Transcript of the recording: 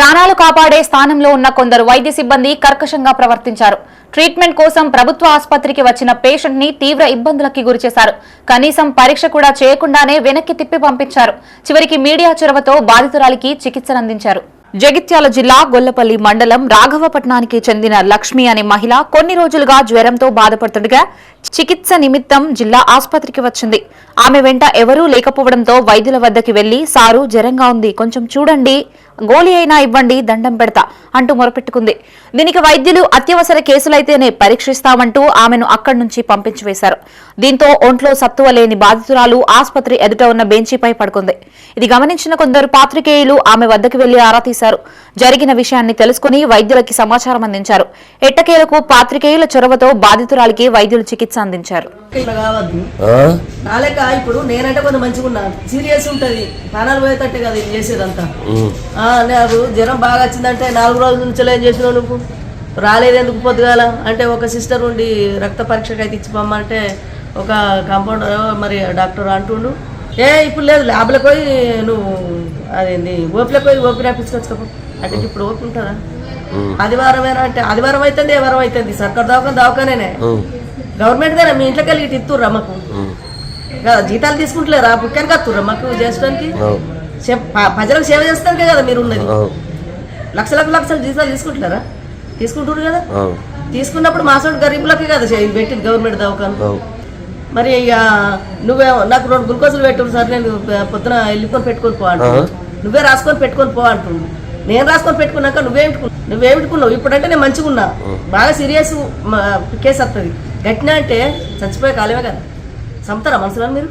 ప్రాణాలు కాపాడే స్థానంలో ఉన్న కొందరు వైద్య సిబ్బంది కర్కశంగా ప్రవర్తించారు. ట్రీట్మెంట్ కోసం ప్రభుత్వ ఆసుపత్రికి వచ్చిన పేషెంట్ని తీవ్ర ఇబ్బందులకి గురిచేశారు. కనీసం పరీక్ష కూడా చేయకుండానే వెనక్కి తిప్పి పంపించారు. చివరికి మీడియా చొరవతో బాధితురాలికి చికిత్సనందించారు జగిత్యాల జిల్లా గొల్లపల్లి మండలం రాఘవపట్నానికి చెందిన లక్ష్మి అనే మహిళ కొన్ని రోజులుగా జ్వరంతో బాధపడుతుండగా చికిత్స నిమిత్తం జిల్లా ఆసుపత్రికి వచ్చింది. ఆమె వెంట ఎవరూ లేకపోవడంతో వైద్యుల వద్దకి వెళ్ళి సారు జ్వరంగా ఉంది. కొంచెం చూడండి గోళీ అయినా ఇవ్వండి దండం పెడతా అంటూ మొరపెట్టుకుంది. దీనికి వైద్యులు అత్యవసర కేసులైతేనే పరీక్షిస్తామంటూ ఆమెను అక్కడి నుంచి పంపించి వేశారు. దీంతో ఒంట్లో సత్తువ లేని బాధితురాలు ఆసుపత్రి ఎదుట ఉన్న బెంచీపై పడుకుంది. ఇది గమనించిన కొందరు పాత్రికేయులు ఆమె వద్దకు వెళ్ళి ఆరా తీశారు. జరిగిన విషయాన్ని తెలుసుకుని వైద్యులకి సమాచారం అందించారు. ఎట్టకేలకు పాత్రికేయుల చొరవతో బాధితురాలికి వైద్యులు చికిత్స అందించారు. ఇప్పుడు నేనంటే కొంచెం మంచిగా సీరియస్ ఉంటది. ప్రాణాలు పోయేటట్టే కదా ఇది చేసేదంతా. ఉమ్. ఆ, నాకు జ్వరం బాగా వచ్చిందంటే నాలుగు రోజుల నుంచి ఏం చేసినావు నువ్వు? రాలేదు ఎందుకు పొద్దుగాల అంటే ఒక సిస్టర్ ఉండి రక్త పరీక్షకి అయితే ఇచ్చి పొమ్మంటే ఒక కాంపౌండర్ మరి డాక్టర్ అంటుండు ఏ ఇప్పుడు లేదు ల్యాబ్లకు పోయి నువ్వు అదేంది ఓపిలోకి పోయి ఓపి రాపించుకోవచ్చు అంటే ఇప్పుడు ఓపి ఉంటుందా? ఉమ్. ఆదివారమేనా అంటే ఆదివారం అవుతుంది ఏ వారం అవుతుంది సర్కార్ దవాఖాన దవాఖానేనే? ఉమ్. గవర్నమెంట్ దానే మీ ఇంట్లోకి వెళ్ళి ఇటు ఇస్తుర్రా మాకు? జీతాలు తీసుకుంటలేరా? బుక్కానికి వస్తుర్రా మాకు చేసుకోవడానికి ప- ప్రజలకు సేవ చేస్తానికే కదా మీరు ఉన్నది. లక్షలకు లక్షలు జీతాలు తీసుకుంటున్నారా తీసుకుంటారు కదా. తీసుకున్నప్పుడు మా సొంత గరీబులకే కదా పెట్టింది గవర్నమెంట్ దవాఖాన. మరి ఇక నువ్వే నాకు రెండు గ్లూకోజులు పెట్టు సార్ నేను పొద్దున వెళ్ళుకొని పెట్టుకొని పో. నువ్వే రాసుకొని పెట్టుకొని పో అంటుండు నేను రాసుకొని పెట్టుకున్నాక నువ్వేమిటుకున్నావు నువ్వేమిటుకున్నావు ఇప్పుడంటే నేను మంచిగా ఉన్నా బాగా సీరియస్ కేసు వస్తుంది గట్టినా అంటే చచ్చిపోయే కాలమే కదా. చంపుతారా మనసులో మీరు?